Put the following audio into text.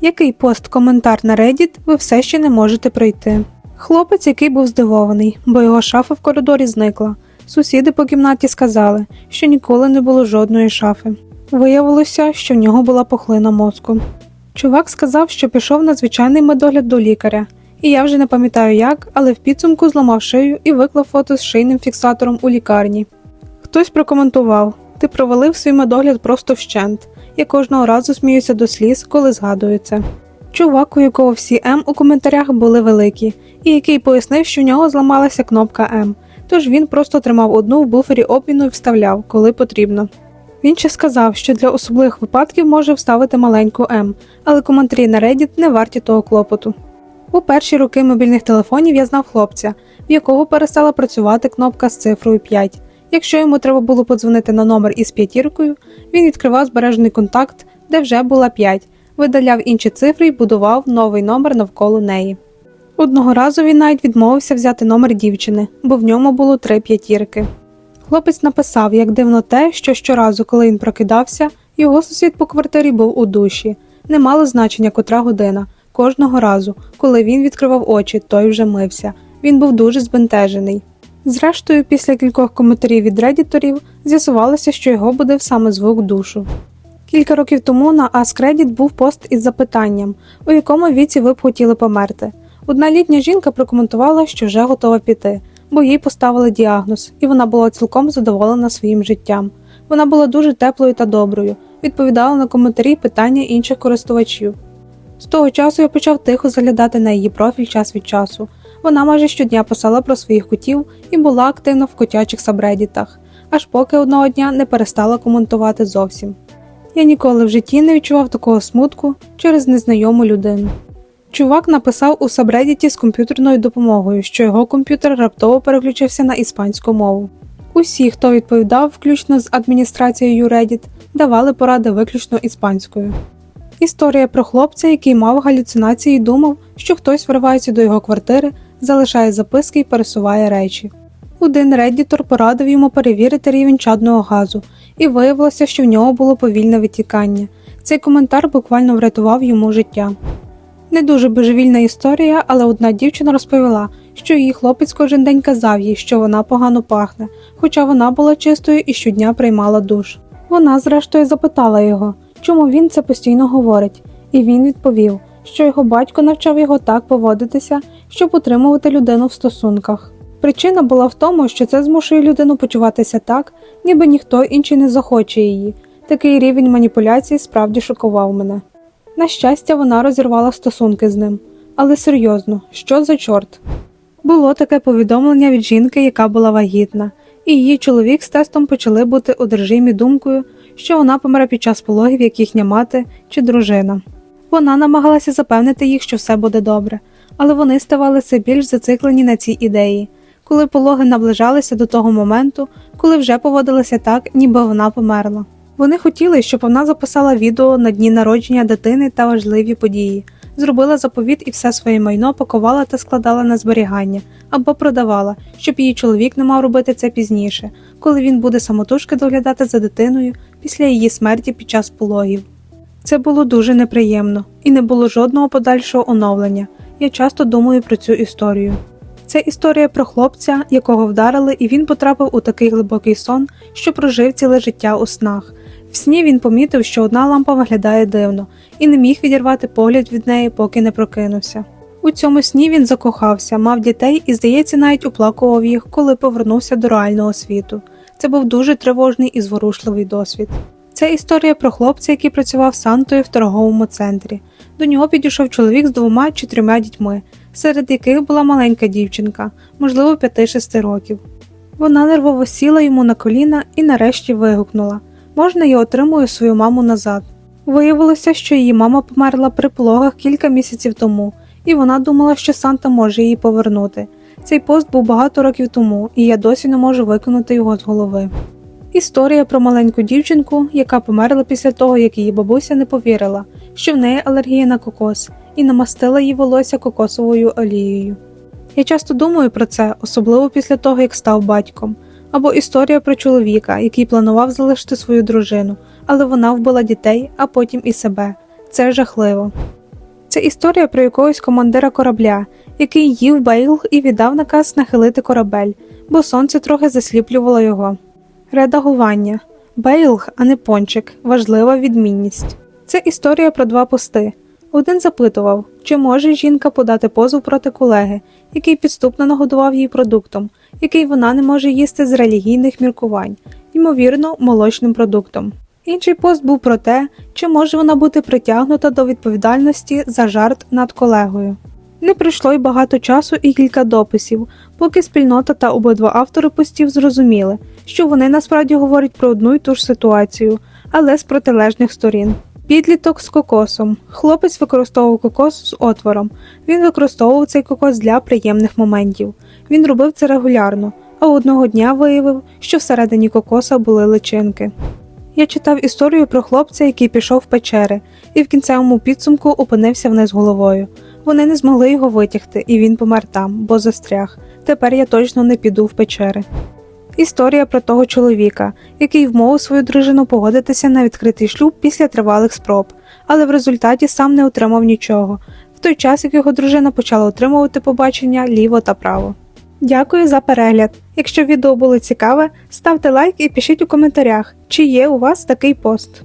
Який пост коментар на Reddit ви все ще не можете пройти? Хлопець, який був здивований, бо його шафа в коридорі зникла. Сусіди по кімнаті сказали, що ніколи не було жодної шафи. Виявилося, що в нього була пухлина мозку. Чувак сказав, що пішов на звичайний медогляд до лікаря, і я вже не пам'ятаю як, але в підсумку зламав шию і виклав фото з шийним фіксатором у лікарні. Хтось прокоментував: ти провалив свій медогляд просто вщент. Я кожного разу сміюся до сліз, коли згадую це. Чувак, у якого всі М у коментарях були великі, і який пояснив, що в нього зламалася кнопка М, тож він просто тримав одну в буфері обміну і вставляв, коли потрібно. Він ще сказав, що для особливих випадків може вставити маленьку М, але коментарі на Reddit не варті того клопоту. У перші роки мобільних телефонів я знав хлопця, в якого перестала працювати кнопка з цифрою 5. Якщо йому треба було подзвонити на номер із п'ятіркою, він відкривав збережений контакт, де вже була 5, видаляв інші цифри і будував новий номер навколо неї. Одного разу він навіть відмовився взяти номер дівчини, бо в ньому було три п'ятірки. Хлопець написав, як дивно те, що щоразу, коли він прокидався, його сусід по квартирі був у душі. Не мало значення котра година. Кожного разу, коли він відкривав очі, той вже мився. Він був дуже збентежений. Зрештою, після кількох коментарів від редіторів з'ясувалося, що його будив саме звук душу. Кілька років тому на AskReddit був пост із запитанням, у якому віці ви б хотіли померти. Одна літня жінка прокоментувала, що вже готова піти, бо їй поставили діагноз, і вона була цілком задоволена своїм життям. Вона була дуже теплою та доброю, відповідала на коментарі питання інших користувачів. З того часу я почав тихо заглядати на її профіль час від часу. Вона майже щодня писала про своїх котів і була активна в котячих сабредітах, аж поки одного дня не перестала коментувати зовсім. Я ніколи в житті не відчував такого смутку через незнайому людину. Чувак написав у сабредіті з комп'ютерною допомогою, що його комп'ютер раптово переключився на іспанську мову. Усі, хто відповідав, включно з адміністрацією Reddit, давали поради виключно іспанською. Історія про хлопця, який мав галюцинації і думав, що хтось вривається до його квартири, залишає записки і пересуває речі. Один реддітор порадив йому перевірити рівень чадного газу, і виявилося, що в нього було повільне витікання. Цей коментар буквально врятував йому життя. Не дуже божевільна історія, але одна дівчина розповіла, що її хлопець кожен день казав їй, що вона погано пахне, хоча вона була чистою і щодня приймала душ. Вона, зрештою, запитала його, чому він це постійно говорить, і він відповів, що його батько навчав його так поводитися, щоб утримувати людину в стосунках. Причина була в тому, що це змушує людину почуватися так, ніби ніхто інший не захоче її. Такий рівень маніпуляцій справді шокував мене. На щастя, вона розірвала стосунки з ним. Але серйозно, що за чорт? Було таке повідомлення від жінки, яка була вагітна, і її чоловік з тестом почали бути одержимі думкою, що вона помре під час пологів, як їхня мати чи дружина. Вона намагалася запевнити їх, що все буде добре, але вони ставали все більш зациклені на цій ідеї, коли пологи наближалися до того моменту, коли вже поводилися так, ніби вона померла. Вони хотіли, щоб вона записала відео на дні народження дитини та важливі події, зробила заповіт і все своє майно пакувала та складала на зберігання або продавала, щоб її чоловік не мав робити це пізніше, коли він буде самотужки доглядати за дитиною після її смерті під час пологів. Це було дуже неприємно і не було жодного подальшого оновлення. Я часто думаю про цю історію. Це історія про хлопця, якого вдарили, і він потрапив у такий глибокий сон, що прожив ціле життя у снах. В сні він помітив, що одна лампа виглядає дивно, і не міг відірвати погляд від неї, поки не прокинувся. У цьому сні він закохався, мав дітей і, здається, навіть оплакував їх, коли повернувся до реального світу. Це був дуже тривожний і зворушливий досвід. Це історія про хлопця, який працював Сантою в торговому центрі. До нього підійшов чоловік з двома чи трьома дітьми, серед яких була маленька дівчинка, можливо, 5-6 років. Вона нервово сіла йому на коліна і нарешті вигукнула Можна я отримую свою маму назад? Виявилося, що її мама померла при пологах кілька місяців тому, і вона думала, що Санта може її повернути. Цей пост був багато років тому, і я досі не можу виконати його з голови. Історія про маленьку дівчинку, яка померла після того, як її бабуся не повірила, що в неї алергія на кокос, і намастила їй волосся кокосовою олією. Я часто думаю про це, особливо після того, як став батьком, або історія про чоловіка, який планував залишити свою дружину, але вона вбила дітей, а потім і себе. Це жахливо. Це історія про якогось командира корабля, який їв бейлг і віддав наказ нахилити корабель, бо сонце трохи засліплювало його. Редагування Бейлг, а не пончик важлива відмінність. Це історія про два пости. Один запитував, чи може жінка подати позов проти колеги, який підступно нагодував її продуктом, який вона не може їсти з релігійних міркувань, ймовірно, молочним продуктом. Інший пост був про те, чи може вона бути притягнута до відповідальності за жарт над колегою. Не пройшло й багато часу і кілька дописів, поки спільнота та обидва автори постів зрозуміли, що вони насправді говорять про одну й ту ж ситуацію, але з протилежних сторін. Підліток з кокосом. Хлопець використовував кокос з отвором. Він використовував цей кокос для приємних моментів. Він робив це регулярно, а одного дня виявив, що всередині кокоса були личинки. Я читав історію про хлопця, який пішов в печери, і в кінцевому підсумку опинився вниз головою. Вони не змогли його витягти, і він помер там, бо застряг. Тепер я точно не піду в печери. Історія про того чоловіка, який вмовив свою дружину погодитися на відкритий шлюб після тривалих спроб, але в результаті сам не отримав нічого, в той час як його дружина почала отримувати побачення ліво та право. Дякую за перегляд. Якщо відео було цікаве, ставте лайк і пишіть у коментарях, чи є у вас такий пост.